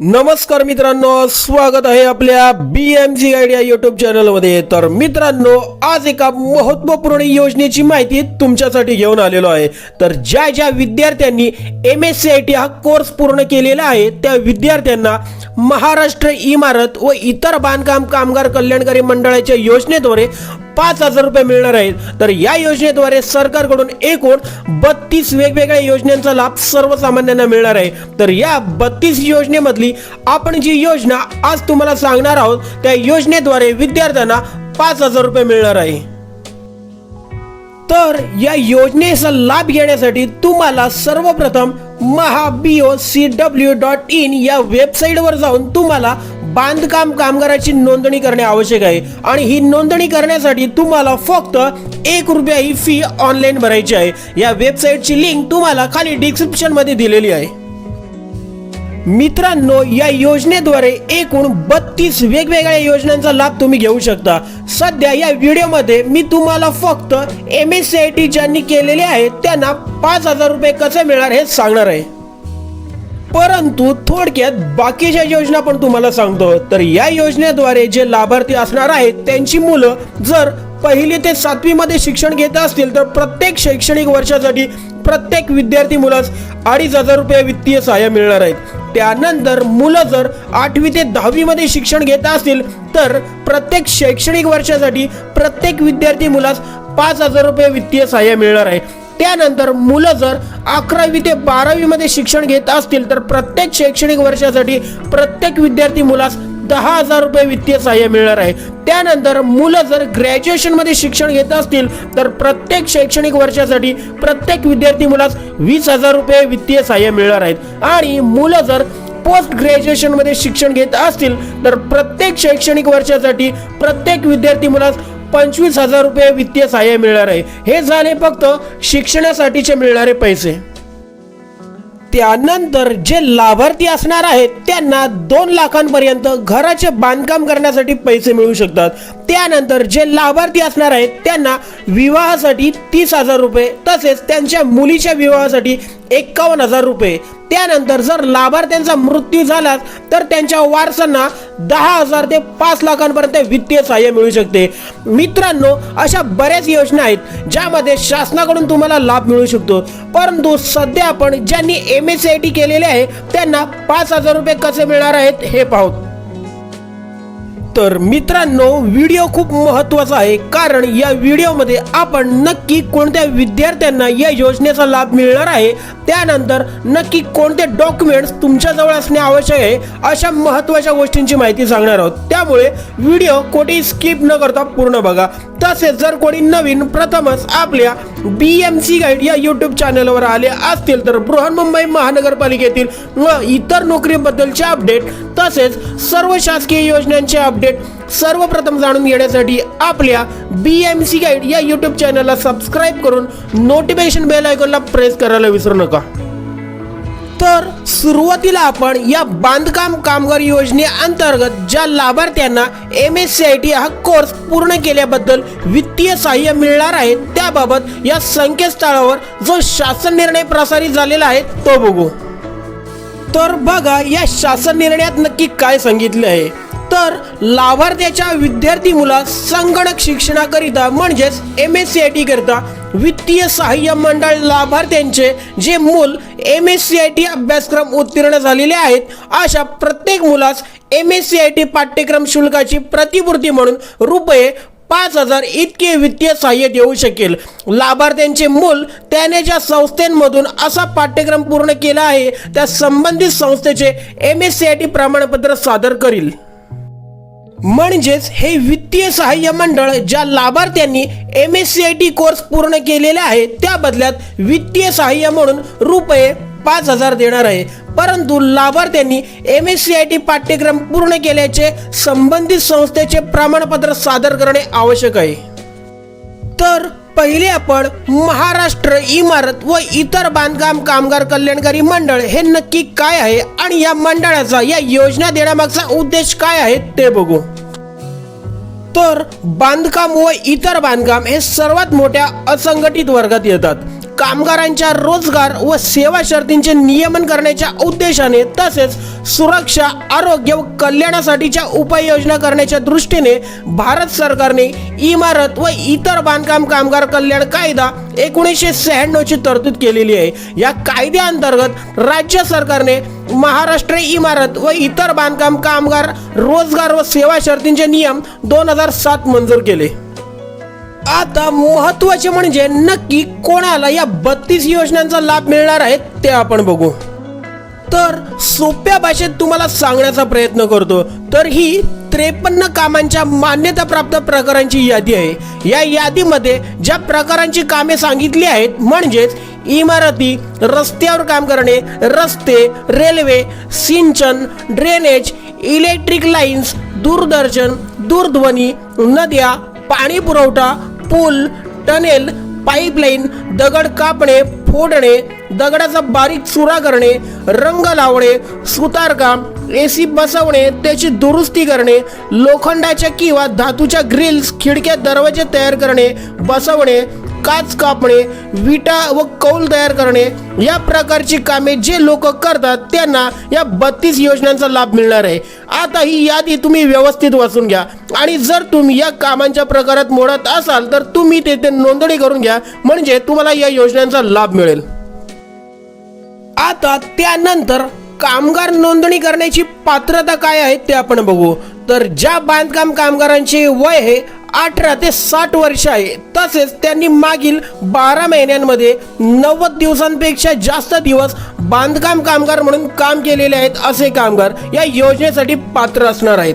नमस्कार मित्रांनो स्वागत आहे आपल्या बी एम सी आयडिया या युट्यूब चॅनलमध्ये तर मित्रांनो आज एका महत्त्वपूर्ण योजनेची माहिती तुमच्यासाठी घेऊन आलेलो आहे. तर ज्या ज्या विद्यार्थ्यांनी M S C I T हा कोर्स पूर्ण केलेला आहे त्या विद्यार्थ्यांना महाराष्ट्र इमारत व इतर बांधकाम कामगार कल्याणकारी मंडळाच्या योजनेद्वारे पाच हजार रुपये मिळणार आहेत. तर या योजनेद्वारे सरकारकडून एकूण बत्तीस वेगवेगळ्या योजनांचा लाभ सर्वसामान्यांना मिळणार आहे. तर या बत्तीस योजनेमधली आपण जी योजना आज तुम्हाला सांगणार आहोत त्या योजनेद्वारे विद्यार्थ्यांना पाच हजार रुपये मिळणार आहे. तर या योजनेचा लाभ घेण्यासाठी तुम्हाला सर्वप्रथम महाबीओ सी डब्ल्यू डॉट इन या वेबसाईटवर जाऊन तुम्हाला बांधकाम कामगाराची नोंदणी करणे आवश्यक आहे. आणि ही नोंदणी करण्यासाठी तुम्हाला फक्त एक रुपया ही फी ऑनलाईन भरायची आहे. या वेबसाईटची लिंक तुम्हाला खाली डिस्क्रिप्शनमध्ये दिलेली आहे. मित्रांनो या योजनेद्वारे एकूण बत्तीस वेगवेगळ्या योजनांचा लाभ तुम्ही घेऊ शकता. सध्या या व्हिडिओमध्ये मी तुम्हाला फक्त M S C I T ज्यांनी केलेले आहे त्यांना पाच हजार रुपये कसे मिळणार हे सांगणार आहे. परंतु थोडक्यात बाकीच्या योजना पण तुम्हाला सांगतो. तर या योजनेद्वारे जे लाभार्थी असणार आहेत त्यांची मुलं जर पहिली ते सातवी मध्ये शिक्षण घेत असतील तर प्रत्येक शैक्षणिक वर्षासाठी प्रत्येक विद्यार्थी मुलास अडीच हजार रुपये वित्तीय सहाय्य मिळणार आहेत. त्यानंतर मुलं जर आठवी ते दहावी मध्ये शिक्षण घेत असतील तर प्रत्येक शैक्षणिक वर्षासाठी प्रत्येक विद्यार्थी मुलास पाच हजार रुपये वित्तीय सहाय्य मिळणार आहे. त्यानंतर मुलं जर अकरावी ते बारावीमध्ये शिक्षण घेत असतील तर प्रत्येक शैक्षणिक वर्षासाठी प्रत्येक विद्यार्थी मुलास दहा हजार रुपये वित्तीय सहाय्य मिळणार आहे. त्यानंतर मुलं जर ग्रॅज्युएशनमध्ये शिक्षण घेत असतील तर प्रत्येक शैक्षणिक वर्षासाठी प्रत्येक विद्यार्थी मुलास वीस हजार रुपये वित्तीय सहाय्य मिळणार आहेत. आणि मुलं जर पोस्ट ग्रॅज्युएशनमध्ये शिक्षण घेत असतील तर प्रत्येक शैक्षणिक वर्षासाठी प्रत्येक विद्यार्थी मुलास पंचवीस हजार रुपये वित्तीय सहाय्य मिळणार आहे. हे झाले फक्त शिक्षणासाठीचे मिळणारे पैसे. त्यानंतर जे लाभार्थी असणार आहेत त्यांना दोन लाखांपर्यंत घराचे बांधकाम करण्यासाठी पैसे मिळू शकतात. त्यानंतर जे लाभार्थी असणार आहेत त्यांना विवाहासाठी तीस हजार रुपये तसेच त्यांच्या मुलीच्या विवाहासाठी एक्कावन्न हजार रुपये. त्यानंतर जर लाभार्थ्यांचा मृत्यू झाला तर त्यांच्या वारसांना दहा हजार ते पाच लाखांपर्यंत वित्तीय सहाय्य मिळू शकते. मित्रांनो अशा बऱ्याच योजना आहेत ज्यामध्ये शासनाकडून तुम्हाला लाभ मिळू शकतो. परंतु सध्या आपण ज्यांनी M S C I T केलेले आहे त्यांना पाच हजार रुपये कसे मिळणार आहेत हे पाहू. तर मित्रांनो व्हिडिओ खूप महत्त्वाचा आहे. कारण या व्हिडिओमध्ये आपण नक्की कोणत्या विद्यार्थ्यांना या योजनेचा लाभ मिळणार आहे त्यानंतर नक्की कोणते डॉक्युमेंट्स तुमच्याजवळ असणे आवश्यक आहे अशा महत्त्वाच्या गोष्टींची माहिती सांगणार आहोत. त्यामुळे व्हिडिओ कोठेही स्किप न करता पूर्ण बघा. तसेच जर कोणी नवीन प्रथमच आपल्या बी एम सी गाईड या यूट्यूब चॅनलवर आले असतील तर बृहन्मुंबई महानगरपालिकेतील व इतर नोकरीबद्दलचे अपडेट तसेच सर्व शासकीय योजनांचे अपडेट सर्वप्रथम जाणून घेण्यासाठी आपल्या बी एम सी गाईड या यूट्यूब चॅनलला सबस्क्राईब करून नोटिफिकेशन बेल आयकॉनला प्रेस करायला विसरू नका. तर सुरुवातीला आपण या बांधकाम कामगार योजनेअंतर्गत ज्या लाभार्थ्यांना M S C I T हा कोर्स पूर्ण केल्याबद्दल वित्तीय सहाय्य मिळणार आहे त्याबाबत या संकेतस्थळावर जो शासन निर्णय प्रसारित झालेला आहे तो बघू. तर बघा या शासन निर्णयात नक्की काय सांगितले आहे. तर लाभार्थ्याच्या विद्यार्थी मुला संगणक शिक्षणाकरिता म्हणजेच M S C I T करता वित्तीय सहाय्य मंडळ लाभार्थ्यांचे जे मूल M S C I T अभ्यासक्रम उत्तीर्ण झालेले आहेत अशा प्रत्येक मुलास M S C I T पाठ्यक्रम शुल्काची प्रतिपूर्ती म्हणून रुपये पाच हजार इतके वित्तीय सहाय्य देऊ शकेल. लाभार्थ्यांचे मूल त्याने ज्या संस्थेमधून असा पाठ्यक्रम पूर्ण केला आहे त्या संबंधित संस्थेचे M S C I T प्रमाणपत्र सादर करील. म्हणजेच हे वित्तीय सहाय्य मंडळ ज्या लाभार्थ्यांनी M S C I T course पूर्ण केलेले आहे त्या बदल्यात वित्तीय सहाय्य म्हणून रुपये पाच हजार देणार आहे. परंतु लाभार्थ्यांनी M S C I T पाठ्यक्रम पूर्ण केल्याचे संबंधित संस्थेचे प्रमाणपत्र सादर करणे आवश्यक आहे. तर पहिले आपण महाराष्ट्र इमारत व इतर बांधकाम कामगार कल्याणकारी मंडळ हे नक्की काय आहे आणि या मंडळाचा या योजना देण्यामागचा उद्देश काय आहे ते बघू. तर बांधकाम व इतर बांधकाम हे सर्वात मोठ्या असंघटित वर्गात येतात. कामगारांच्या रोजगार व सेवा शर्तींचे नियमन करण्याच्या उद्देशाने तसेच सुरक्षा आरोग्य व कल्याणासाठीच्या उपाययोजना करण्याच्या दृष्टीने भारत सरकारने इमारत व इतर बांधकाम कामगार कल्याण कायदा एकोणीसशे शहाण्णवची तरतूद केलेली आहे. या कायद्याअंतर्गत राज्य सरकारने महाराष्ट्र इमारत व इतर बांधकाम कामगार रोजगार व सेवा शर्तींचे नियम दोन हजार सात मंजूर केले. आता महत्त्वाचे म्हणजे नक्की कोणाला या बत्तीस योजनांचा लाभ मिळणार आहे ते आपण बघू. तर सोप्या भाषेत तुम्हाला सांगण्याचा प्रयत्न करतो. तर ही त्रेपन्न कामांच्या मान्यताप्राप्त प्रकारांची यादी आहे. या यादीमध्ये ज्या प्रकारांची कामे सांगितली आहेत म्हणजेच इमारती रस्त्यावर काम करणे रस्ते रेल्वे सिंचन ड्रेनेज इलेक्ट्रिक लाईन्स दूरदर्शन दूरध्वनी नद्या पाणी पुरवठा पूल टनेल पाईपलाईन दगड कापणे फोडणे दगडाचा बारीक चुरा करणे रंग लावणे सुतारकाम ए सी बसवणे त्याची दुरुस्ती करणे लोखंडाच्या किंवा धातूच्या ग्रिल्स खिडक्या दरवाजे तयार करणे बसवणे काच कापणे विटा व कौल तयार करणे या प्रकारची कामे जे लोक करतात त्यांना या बत्तीस योजनांचा लाभ मिळणार आहे. आता ही यादी तुम्ही व्यवस्थित वाचून घ्या. आणि जर तुम्ही या कामांच्या प्रकारात मोडत असाल तर तुम्ही तेथे नोंदणी करून घ्या. म्हणजे तुम्हाला या योजनांचा लाभ मिळेल. आता त्यानंतर कामगार नोंदणी करण्याची पात्रता काय आहे ते आपण बघू. तर ज्या बांधकाम कामगारांचे वय हे अठरा ते साठ वर्ष आहे. तसेच त्यांनी मागील बारा महिन्यांमध्ये नव्वद दिवसांपेक्षा जास्त दिवस बांधकाम कामगार म्हणून काम केलेले आहेत असे कामगार या योजनेसाठी पात्र असणार आहेत.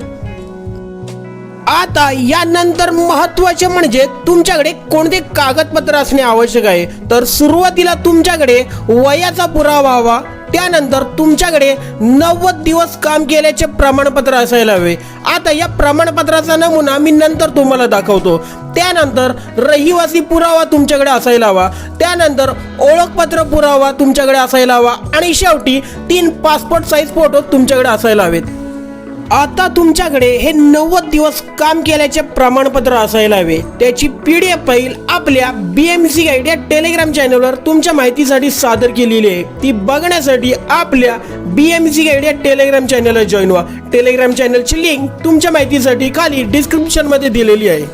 आता यानंतर महत्त्वाचे म्हणजे तुमच्याकडे कोणते कागदपत्र असणे आवश्यक आहे? तर सुरुवातीला तुमच्याकडे वयाचा पुरावा हवा त्यानंतर तुमच्याकडे नव्वद दिवस काम केल्याचे प्रमाणपत्र असायला हवे. आता या प्रमाणपत्राचा नमुना मी नंतर तुम्हाला दाखवतो. त्यानंतर रहिवासी पुरावा तुमच्याकडे असायला हवा. त्यानंतर ओळखपत्र पुरावा तुमच्याकडे असायला हवा. आणि शेवटी तीन पासपोर्ट साईज फोटो तुमच्याकडे असायला हवेत. आता तुमच्याकडे हे नव्वद दिवस काम केल्याचे प्रमाणपत्र असायला हवे. त्याची पी डी एफ फाईल आपल्या बी एम सी गाईड या टेलिग्राम चॅनलवर तुमच्या माहितीसाठी सादर केलेली आहे. ती बघण्यासाठी आपल्या बी एम सी गाईड या टेलिग्राम चॅनलला जॉईन व्हा. टेलिग्राम चॅनलची लिंक तुमच्या माहितीसाठी खाली डिस्क्रिप्शनमध्ये दिलेली आहे.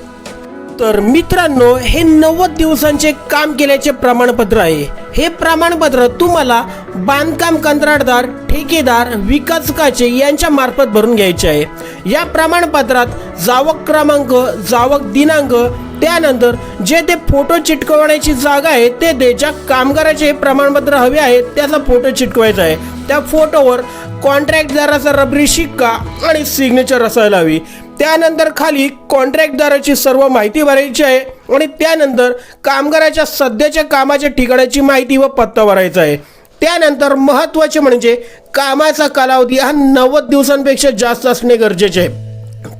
तर मित्रांनो हे नव्वद दिवसांचे काम केल्याचे प्रमाणपत्र आहे. हे प्रमाणपत्र तुम्हाला बांधकाम कंत्राटदार ठेकेदार विकासकाचे यांच्या मार्फत भरून घ्यायचे आहे. या प्रमाणपत्रात जावक क्रमांक जावक दिनांक त्यानंतर जे ते फोटो चिटकवण्याची जागा आहे ते त्याच्या ज्या कामगाराचे प्रमाणपत्र हवे आहे त्याचा फोटो चिटकवायचा आहे. त्या फोटोवर कॉन्ट्रॅक्टदाराचा रबरी शिक्का आणि सिग्नेचर असायला हवी. त्यानंतर खाली कॉन्ट्रॅक्टदाराची सर्व माहिती भरायची आहे. आणि त्यानंतर कामगाराच्या सध्याच्या कामाच्या ठिकाणाची माहिती व पत्ता भरायचा आहे. त्यानंतर महत्त्वाचे म्हणजे कामाचा कालावधी हा नव्वद दिवसांपेक्षा जास्त असणे गरजेचे आहे.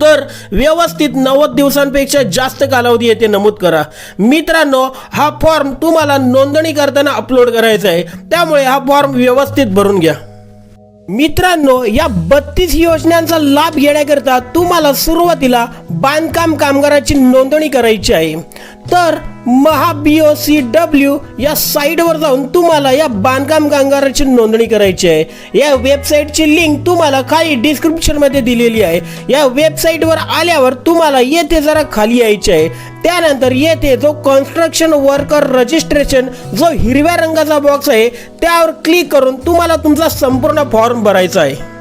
तर व्यवस्थित नव्वद दिवसांपेक्षा जास्त कालावधी येथे नमूद करा. मित्रांनो हा फॉर्म तुम्हाला नोंदणी करताना अपलोड करायचा आहे. त्यामुळे हा फॉर्म व्यवस्थित भरून घ्या. मित्रांनो या बत्तीस योजनांचा लाभ घेण्याकरता तुम्हाला सुरुवातीला बांधकाम कामगाराची नोंदणी करायची आहे. तर महा बी ओ सी डब्ल्यू या साईटवर जाऊन तुम्हाला या बांधकाम कामगाराची नोंदणी करायची आहे. या वेबसाईटची लिंक तुम्हाला खाली डिस्क्रिप्शनमध्ये दिलेली आहे. या वेबसाईटवर आल्यावर तुम्हाला येथे जरा खाली यायचे आहे. त्यानंतर येथे जो कन्स्ट्रक्शन वर्कर रजिस्ट्रेशन जो हिरव्या रंगाचा बॉक्स आहे त्यावर क्लिक करून तुम्हाला तुमचा संपूर्ण फॉर्म भरायचा आहे.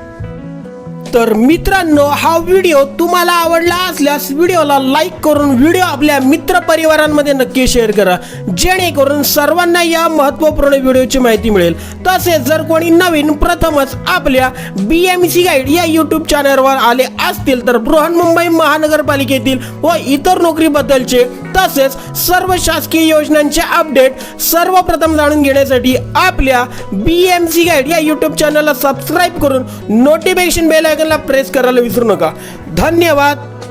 तर मित्रांनो हा व्हिडिओ तुम्हाला आवडला असल्यास व्हिडिओला लाईक करून व्हिडिओ आपल्या मित्र परिवारांमध्ये नक्की शेअर करा. जेणेकरून सर्वांना या महत्त्वपूर्ण व्हिडिओची माहिती मिळेल. तसेच जर कोणी नवीन प्रथमच आपल्या बी एम सी गाईड या यूट्यूब चॅनलवर आले असतील तर बृहन्मुंबई महानगरपालिकेतील व इतर नोकरीबद्दलचे तसेच सर्व शासकीय योजनांचे अपडेट सर्वप्रथम जाणून घेण्यासाठी आपल्या बी एम सी गाईड या यूट्यूब चॅनलला सबस्क्राईब करून नोटिफिकेशन बेल आयकनला प्रेस करायला विसरू नका. धन्यवाद.